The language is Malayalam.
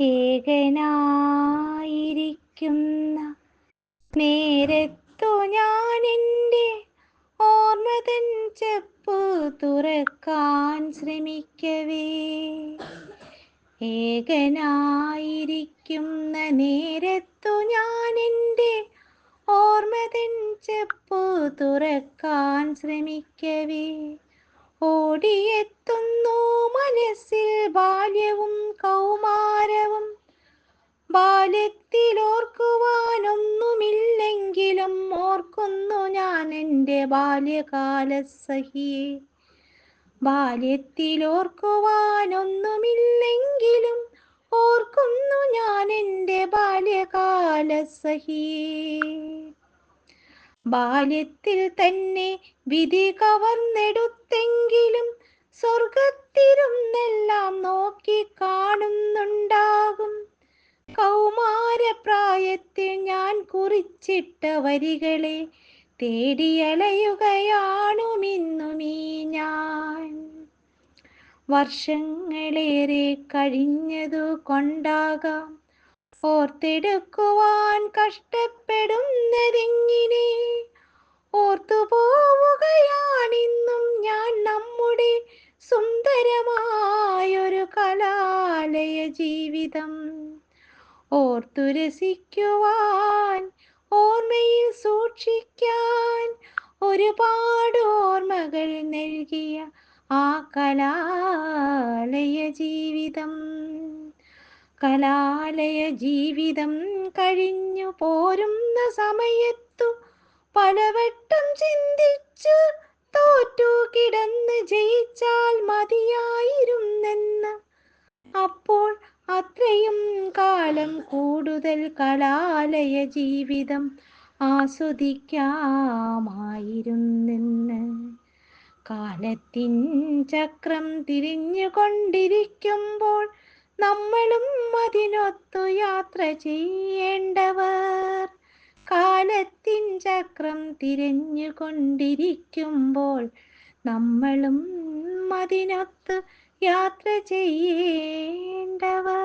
ഏകനായിരിക്കുന്ന നേരത്തു ഞാൻ എന്റെ ഓർമ്മതൻ ചെപ്പു തുറക്കാൻ ശ്രമിക്കവേ. ഏകനായിരിക്കുന്ന നേരത്തു ഞാൻ എന്റെ ഓർമ്മതൻ ചെപ്പു തുറക്കാൻ ശ്രമിക്കവേ. ഓടിയെത്തുന്നു മനസ്സിൽ ബാല്യവും കൗമാരവും എന്റെ ബാല്യകാല സഹിയെ ബാല്യത്തിൽ ഓർക്കുവാനൊന്നുമില്ലെങ്കിലും ഓർക്കുന്നു ഞാൻ എന്റെ ബാല്യകാല സഹിയെ ബാല്യത്തിൽ തന്നെ വിധി കവർന്നെടുത്തെങ്കിലും സ്വർഗത്തിരുന്നെല്ലാം നോക്കി കാണുന്നുണ്ടാകും കൗമാരപ്രായത്തിൽ ഞാൻ കുറിച്ചിട്ട വരികളെ തേടിയലയുകയാണുമിന്നുമീ ഞാൻ വർഷങ്ങളേറെ കഴിഞ്ഞതു കൊണ്ടാകാം. ഓർത്തെടുക്കുവാൻ കഷ്ടപ്പെടുന്നതെങ്ങിനെ? ഓർത്തുപോവുകയാണിന്നും ഞാൻ നമ്മുടെ സുന്ദരമായൊരു കലാലയ ജീവിതം ഓർത്തുരസിക്കുവാൻ ഒരുപാട് ഓർമ്മകൾ നൽകിയ ആ കലാലയ ജീവിതം. കലാലയ ജീവിതം കഴിഞ്ഞു പോരുന്ന സമയത്തു പലവട്ടം ചിന്തിച്ചു തോറ്റു കിടന്ന് ജയിച്ചാൽ മതിയായിരുന്നെന്ന്. അപ്പോൾ അത്രയും കാലം കൂടുതൽ കലാലയ ജീവിതം ആസ്വദിക്കാമായിരുന്നെന്ന് കാലത്തിൻ ചക്രം തിരിഞ്ഞുകൊണ്ടിരിക്കുമ്പോൾ നമ്മളും അതിനൊത്തു യാത്ര ചെയ്യേണ്ടവർ. കാലത്തിൻ ചക്രം തിരഞ്ഞുകൊണ്ടിരിക്കുമ്പോൾ നമ്മളും അതിനൊത്ത് യാത്ര ചെയ്യേണ്ടവർ.